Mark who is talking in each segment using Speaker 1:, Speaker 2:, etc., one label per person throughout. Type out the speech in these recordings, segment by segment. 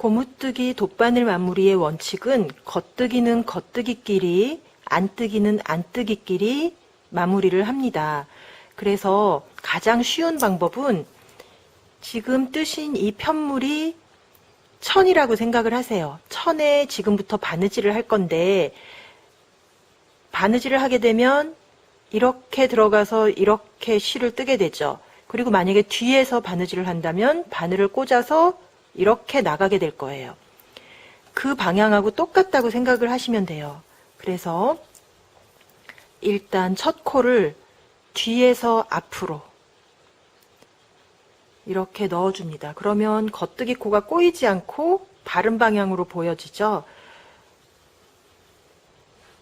Speaker 1: 고무뜨기 돗바늘 마무리의 원칙은 겉뜨기는 겉뜨기끼리, 안뜨기는 안뜨기끼리 마무리를 합니다. 그래서 가장 쉬운 방법은 지금 뜨신 이 편물이 천이라고 생각을 하세요. 천에 지금부터 바느질을 할 건데 바느질을 하게 되면 이렇게 들어가서 이렇게 실을 뜨게 되죠. 그리고 만약에 뒤에서 바느질을 한다면 바늘을 꽂아서 이렇게 나가게 될 거예요. 그 방향하고 똑같다고 생각을 하시면 돼요. 그래서 일단 첫 코를 뒤에서 앞으로 이렇게 넣어줍니다. 그러면 겉뜨기 코가 꼬이지 않고 바른 방향으로 보여지죠.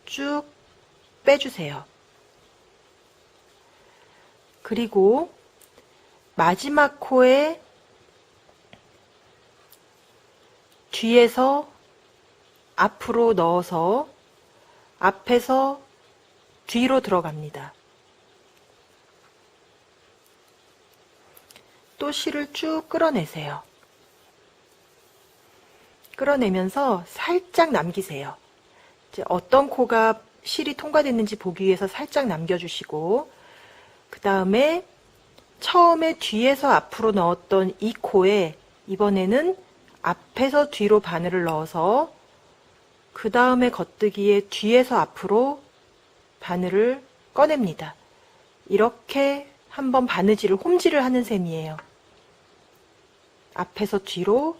Speaker 1: 쭉 빼주세요. 그리고 마지막 코에 뒤에서 앞으로 넣어서 앞에서 뒤로 들어갑니다. 또 실을 쭉 끌어내세요. 끌어내면서 살짝 남기세요. 이제 어떤 코가 실이 통과됐는지 보기 위해서 살짝 남겨주시고 그 다음에 처음에 뒤에서 앞으로 넣었던 이 코에 이번에는 앞에서 뒤로 바늘을 넣어서 그 다음에 겉뜨기에 뒤에서 앞으로 바늘을 꺼냅니다. 이렇게 한번 바느질을 홈질을 하는 셈이에요. 앞에서 뒤로,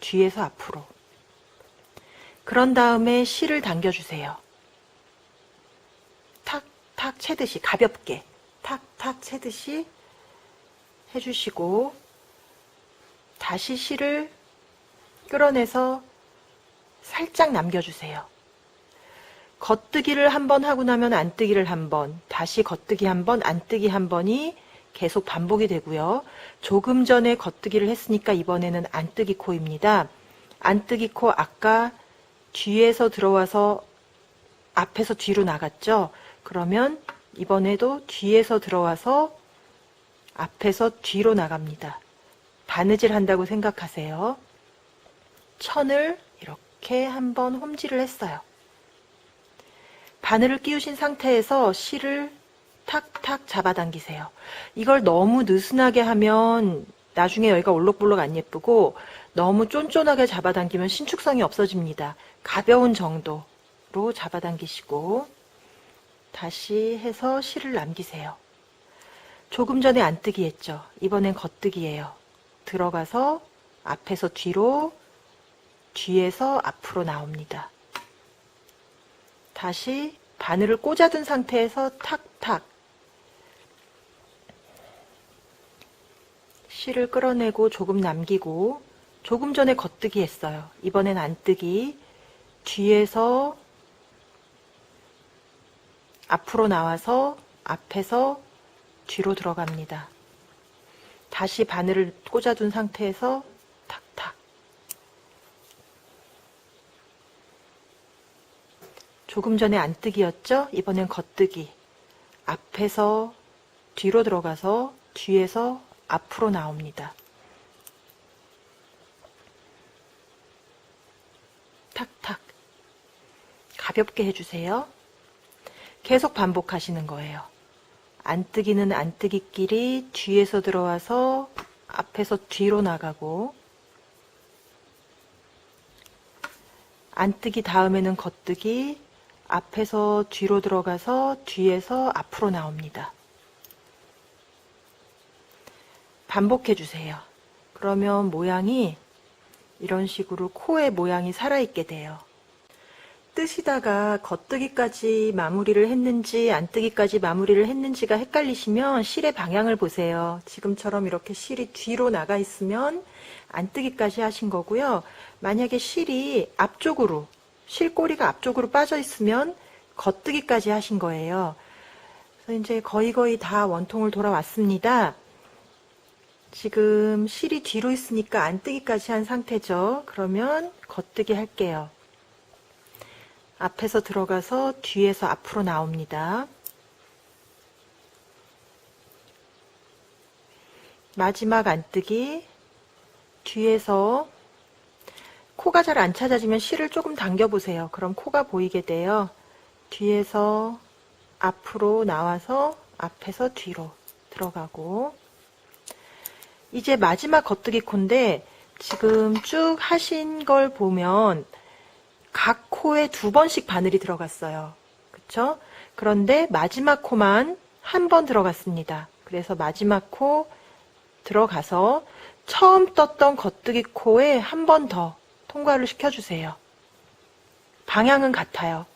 Speaker 1: 뒤에서 앞으로. 그런 다음에 실을 당겨주세요. 탁, 탁 채듯이 가볍게 탁, 탁 채듯이 해주시고 다시 실을 끌어내서 살짝 남겨주세요. 겉뜨기를 한 번 하고 나면 안뜨기를 한 번, 다시 겉뜨기 한 번, 안뜨기 한 번이 계속 반복이 되고요. 조금 전에 겉뜨기를 했으니까 이번에는 안뜨기 코입니다. 안뜨기 코 아까 뒤에서 들어와서 앞에서 뒤로 나갔죠? 그러면 이번에도 뒤에서 들어와서 앞에서 뒤로 나갑니다. 바느질 한다고 생각하세요. 천을 이렇게 한번 홈질을 했어요. 바늘을 끼우신 상태에서 실을 탁탁 잡아당기세요. 이걸 너무 느슨하게 하면 나중에 여기가 올록볼록 안 예쁘고 너무 쫀쫀하게 잡아당기면 신축성이 없어집니다. 가벼운 정도로 잡아당기시고 다시 해서 실을 남기세요. 조금 전에 안뜨기 했죠. 이번엔 겉뜨기예요. 들어가서 앞에서 뒤로, 뒤에서 앞으로 나옵니다. 다시 바늘을 꽂아둔 상태에서 탁탁 실을 끌어내고 조금 남기고 조금 전에 겉뜨기 했어요. 이번엔 안뜨기 뒤에서 앞으로 나와서 앞에서 뒤로 들어갑니다. 다시 바늘을 꽂아둔 상태에서 탁탁 조금 전에 안뜨기였죠? 이번엔 겉뜨기 앞에서 뒤로 들어가서 뒤에서 앞으로 나옵니다. 탁탁 가볍게 해주세요. 계속 반복하시는 거예요. 안뜨기는 안뜨기끼리 뒤에서 들어와서 앞에서 뒤로 나가고 안뜨기 다음에는 겉뜨기 앞에서 뒤로 들어가서 뒤에서 앞으로 나옵니다. 반복해 주세요. 그러면 모양이 이런 식으로 코의 모양이 살아있게 돼요. 뜨시다가 겉뜨기까지 마무리를 했는지 안 뜨기까지 마무리를 했는지가 헷갈리시면 실의 방향을 보세요. 지금처럼 이렇게 실이 뒤로 나가 있으면 안 뜨기까지 하신 거고요. 만약에 실이 앞쪽으로 실꼬리가 앞쪽으로 빠져 있으면 겉뜨기까지 하신 거예요. 그래서 이제 거의 거의 다 원통을 돌아왔습니다. 지금 실이 뒤로 있으니까 안 뜨기까지 한 상태죠. 그러면 겉뜨기 할게요. 앞에서 들어가서 뒤에서 앞으로 나옵니다. 마지막 안뜨기 뒤에서 코가 잘 안 찾아지면 실을 조금 당겨보세요. 그럼 코가 보이게 돼요. 뒤에서 앞으로 나와서 앞에서 뒤로 들어가고 이제 마지막 겉뜨기 코인데 지금 쭉 하신 걸 보면 각 코에 두 번씩 바늘이 들어갔어요. 그쵸? 그런데 마지막 코만 한 번 들어갔습니다. 그래서 마지막 코 들어가서 처음 떴던 겉뜨기 코에 한 번 더 통과를 시켜주세요. 방향은 같아요.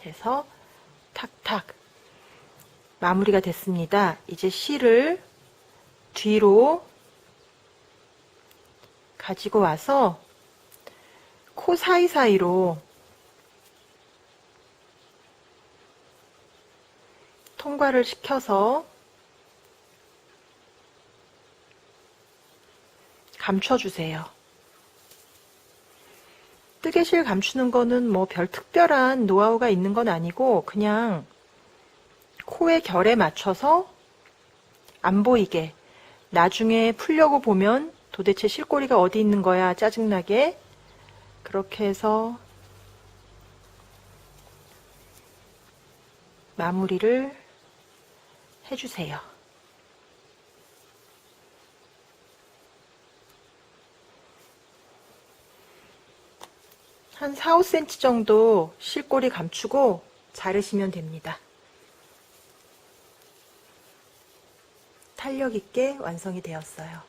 Speaker 1: 그래서 탁탁 마무리가 됐습니다. 이제 실을 뒤로 가지고 와서 코 사이사이로 통과를 시켜서 감춰주세요. 뜨개실 감추는 거는 뭐 별 특별한 노하우가 있는 건 아니고 그냥 코의 결에 맞춰서 안 보이게 나중에 풀려고 보면 도대체 실꼬리가 어디 있는 거야 짜증나게 그렇게 해서 마무리를 해주세요. 한 4, 5cm 정도 실꼬리 감추고 자르시면 됩니다. 탄력 있게 완성이 되었어요.